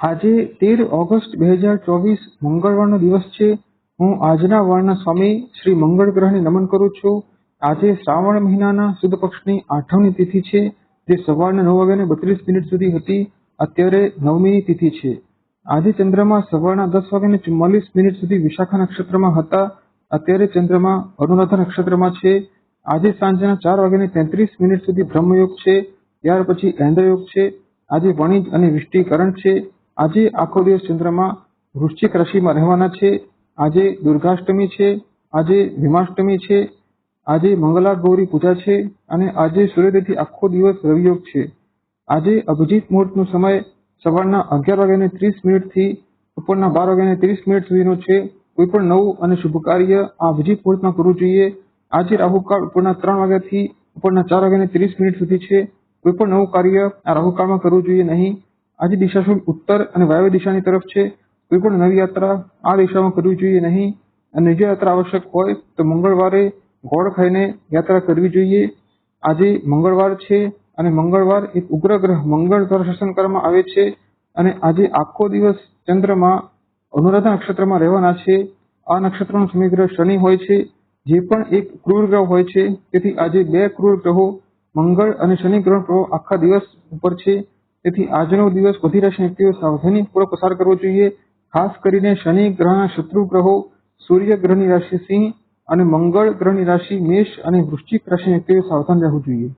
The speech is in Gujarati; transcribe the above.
આજે તેર ઓગસ્ટ બે હજાર ચોવીસ મંગળવારનો દિવસ છે. હું આજના વારના સ્વામી શ્રી મંગળ ગ્રહને નમન કરું છું. આજે શ્રાવણ મહિનાના સુદ પક્ષની આઠમની તિથિ છે. જે સવારના નવ વાગ્યાને બત્રીસ મિનિટ સુધી હતી. અત્યારે નવમીની તિથિ છે. આજે ચંદ્રમા સવારના દસ વાગ્યાને ચુમ્માલીસ મિનિટ સુધી વિશાખા નક્ષત્રમાં હતા. અત્યારે ચંદ્રમા અરુણાધા નક્ષત્રમાં છે. આજે સાંજના ચાર વાગ્યાને તેત્રીસ મિનિટ સુધી બ્રહ્મયોગ છે. ત્યાર પછી એન્દ્રયોગ છે. આજે વણિજ અને વિષ્ટિકરણ છે. આજે આખો દિવસ ચંદ્રમાં વૃશ્ચિક રાશિમાં રહેવાના છે. આજે દુર્ગાષ્ટમી છે. આજે ભીમાષ્ટમી છે. આજે મંગલા ગૌરી પૂજા છે અને આજે સૂર્યોદયથી આખો દિવસ રવિયોગ છે. આજે અભિજીત મુહૂર્તનો સમય સવારના અગિયાર વાગ્યાને ત્રીસ મિનિટથી બપોરના બાર વાગ્યાને ત્રીસ મિનિટ સુધીનો છે. કોઈ પણ નવું અને શુભ કાર્ય આ અભિજીત મુહૂર્તમાં કરવું જોઈએ. આજે રાહુકાળ બપોરના ત્રણ વાગ્યાથી બપોરના ચાર વાગ્યાને ત્રીસ મિનિટ સુધી છે. કોઈ પણ નવું કાર્ય આ રાહુકાળમાં કરવું જોઈએ નહીં. આજે દિશા શુભ ઉત્તર અને વાયવ્ય દિશાની તરફ છે, કોઈ પણ નવી યાત્રા આ દિશામાં કરવી જોઈએ નહીં. અને જો યાત્રા આવશ્યક હોય તો મંગળવારે ગોળ ખાઈને યાત્રા કરવી જોઈએ. આજે મંગળવાર છે અને મંગળવાર એક ઉગ્ર ગ્રહ મંગળ દ્વારા શાસન કરવામાં આવે છે અને આજે આખો દિવસ ચંદ્રમાં અનુરાધા નક્ષત્રમાં રહેવાના છે, આ નક્ષત્રનો સમીગ્રહ શનિ હોય છે, જે પણ એક ક્રૂર ગ્રહ હોય છે, તેથી આજે બે ક્રૂર ગ્રહો મંગળ અને શનિ ગ્રહ આખા દિવસ ઉપર છે તેથી આજનો દિવસ બધી રાશિ વ્યક્તિઓ સાવધાનીપૂર્વક પસાર કરવો જોઈએ, ખાસ કરીને શનિ ગ્રહના શત્રુ ગ્રહો, સૂર્ય ગ્રહની રાશિ સિંહ અને મંગળ ગ્રહની રાશિ મેષ અને વૃશ્ચિક રાશિ વ્યક્તિઓ સાવધાન રહેવું જોઈએ.